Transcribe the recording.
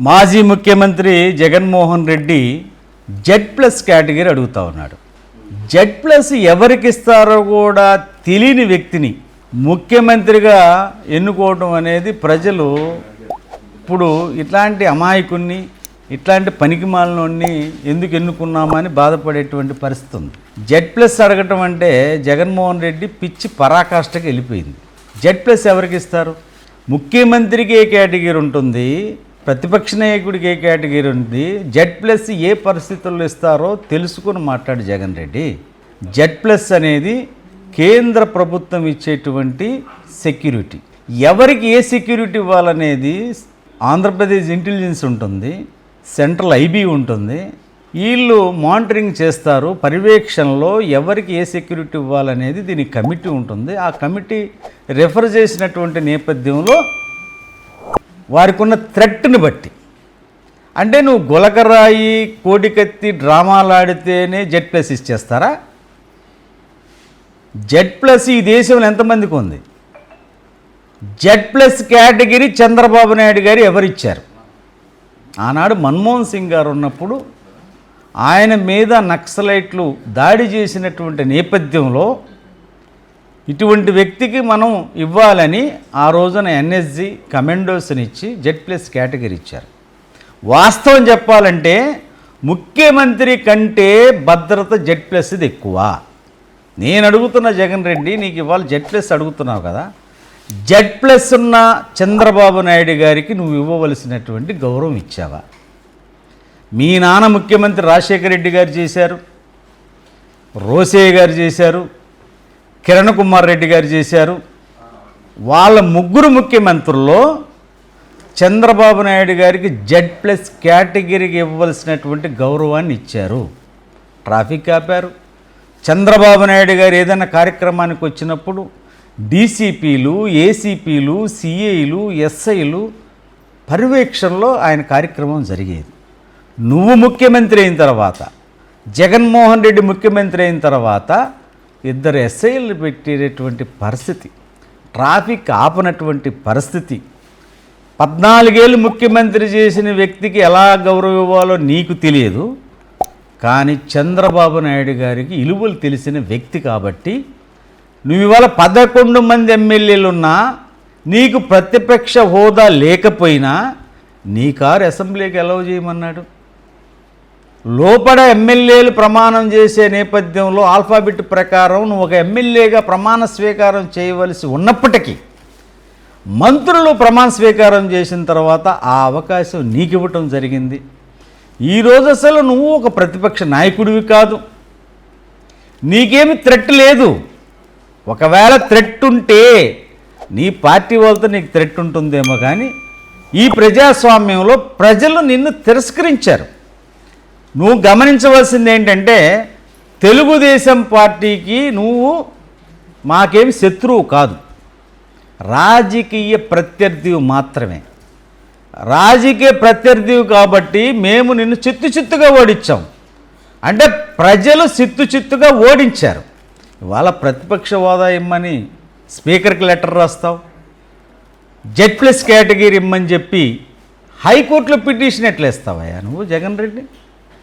మాజీ ముఖ్యమంత్రి Jaganmohan Reddy Z plus category అడుగుతా ఉన్నాడు. జెడ్ ప్లస్ ఎవరికి ఇస్తారో కూడా తెలియని వ్యక్తిని ముఖ్యమంత్రిగా ఎన్నుకోవడం అనేది ప్రజలు ఇప్పుడు ఇట్లాంటి అమాయకుణ్ణి ఇట్లాంటి పనికిమాలినోడిని ఎందుకు ఎన్నుకున్నామని బాధపడేటువంటి పరిస్థితి ఉంది. జెడ్ ప్లస్ అడగటం అంటే జగన్మోహన్ రెడ్డి పిచ్చి పరాకాష్ఠకి వెళ్ళిపోయింది. జెడ్ ప్లస్ ఎవరికి ఇస్తారు ముఖ్యమంత్రికి ఏ కేటగిరీ ఉంటుంది. ప్రతిపక్ష నాయకుడికి ఏ కేటగిరీ ఉంది? జెడ్ ప్లస్ ఏ పరిస్థితుల్లో ఇస్తారో తెలుసుకుని మాట్లాడు జగన్ రెడ్డి. జెడ్ ప్లస్ అనేది కేంద్ర ప్రభుత్వం ఇచ్చేటువంటి సెక్యూరిటీ. ఎవరికి ఏ సెక్యూరిటీ ఇవ్వాలనేది ఆంధ్రప్రదేశ్ ఇంటెలిజెన్స్ ఉంటుంది సెంట్రల్ ఐబీ ఉంటుంది. వీళ్ళు మానిటరింగ్ చేస్తారు పర్యవేక్షణలో ఎవరికి ఏ సెక్యూరిటీ ఇవ్వాలనేది దీనికి కమిటీ ఉంటుంది. ఆ కమిటీ రెఫర్ చేసినటువంటి నేపథ్యంలో వారికి ఉన్న థ్రెట్ని బట్టి. అంటే నువ్వు గులకరాయి కోడికత్తి డ్రామాలు ఆడితేనే జెడ్ ప్లస్ ఇచ్చేస్తారా జెడ్ ప్లస్ ఈ దేశంలో ఎంతమందికి ఉంది? Z plus category Chandrababu Naidu గారు ఎవరిచ్చారు? ఆనాడు మన్మోహన్ సింగ్ గారు ఉన్నప్పుడు ఆయన మీద నక్సలైట్లు దాడి చేసినటువంటి నేపథ్యంలో ఇటువంటి వ్యక్తికి మనం ఇవ్వాలని ఆ రోజున ఎన్ఎస్జి కమెండోస్ని ఇచ్చి జెడ్ ప్లస్ కేటగిరీ ఇచ్చారు. వాస్తవం చెప్పాలంటే ముఖ్యమంత్రి కంటే భద్రత జెడ్ ప్లస్ది ఎక్కువ. నేను అడుగుతున్న జగన్ రెడ్డి నీకు ఇవాళ జెడ్ ప్లస్ అడుగుతున్నావు కదా. జెడ్ ప్లస్ ఉన్న చంద్రబాబు నాయుడు గారికి నువ్వు ఇవ్వవలసినటువంటి గౌరవం ఇచ్చావా? మీ నాన్న ముఖ్యమంత్రి రాజశేఖర రెడ్డి గారు చేశారు. రోసయ్య గారు చేశారు. కిరణ్ కుమార్ రెడ్డి గారు చేశారు. వాళ్ళ ముగ్గురు ముఖ్యమంత్రుల్లో చంద్రబాబు నాయుడు గారికి జెడ్ ప్లస్ కేటగిరీకి ఇవ్వవలసినటువంటి గౌరవాన్ని ఇచ్చారు. ట్రాఫిక్ ఆపారు. చంద్రబాబు నాయుడు గారు ఏదైనా కార్యక్రమానికి వచ్చినప్పుడు డీసీపీలు ఏసీపీలు సిఐలు ఎస్ఐలు పర్యవేక్షణలో ఆయన కార్యక్రమం జరిగేది. నువ్వు ముఖ్యమంత్రి అయిన తర్వాత జగన్మోహన్ రెడ్డి ముఖ్యమంత్రి అయిన తర్వాత ఇద్దరు ఎస్ఐలు పెట్టేటటువంటి పరిస్థితి ట్రాఫిక్ ఆపనటువంటి పరిస్థితి పద్నాలుగేళ్ళు ముఖ్యమంత్రి చేసిన వ్యక్తికి ఎలా గౌరవం ఇవ్వాలో నీకు తెలియదు కానీ చంద్రబాబు నాయుడు గారికి ఇలువలు తెలిసిన వ్యక్తి కాబట్టి నువ్వు ఇవాళ పదకొండు మంది ఎమ్మెల్యేలు ఉన్నా నీకు ప్రతిపక్ష హోదా లేకపోయినా నీ కారు అసెంబ్లీకి ఎలవ్ చేయమన్నాడు. లోపల ఎమ్మెల్యేలు ప్రమాణం చేసే నేపథ్యంలో ఆల్ఫాబెట్ ప్రకారం నువ్వు ఒక ఎమ్మెల్యేగా ప్రమాణ స్వీకారం చేయవలసి ఉన్నప్పటికీ మంత్రులు ప్రమాణ స్వీకారం చేసిన తర్వాత ఆ అవకాశం నీకు ఇవ్వటం జరిగింది ఈరోజు అసలు నువ్వు ఒక ప్రతిపక్ష నాయకుడివి కాదు. నీకేమి థ్రెట్ లేదు. ఒకవేళ థ్రెట్ ఉంటే నీ పార్టీ వాళ్ళతో నీకు థ్రెట్ ఉంటుందేమో కానీ ఈ ప్రజాస్వామ్యంలో ప్రజలు నిన్ను తిరస్కరించారు. నువ్వు గమనించవలసింది ఏంటంటే తెలుగుదేశం పార్టీకి నువ్వు మాకేమి శత్రువు కాదు. రాజకీయ ప్రత్యర్థివి మాత్రమే. రాజకీయ ప్రత్యర్థివి కాబట్టి మేము నిన్ను చిత్తు చిత్తుగా ఓడించాం. అంటే ప్రజలు చిత్తు చిత్తుగా ఓడించారు. ఇవాళ ప్రతిపక్ష హోదా ఇమ్మని స్పీకర్కి లెటర్ రాస్తావు. జెడ్ ప్లస్ కేటగిరీ ఇమ్మని చెప్పి హైకోర్టులో పిటిషన్ ఎట్లేస్తావయ్యా నువ్వు జగన్ రెడ్డి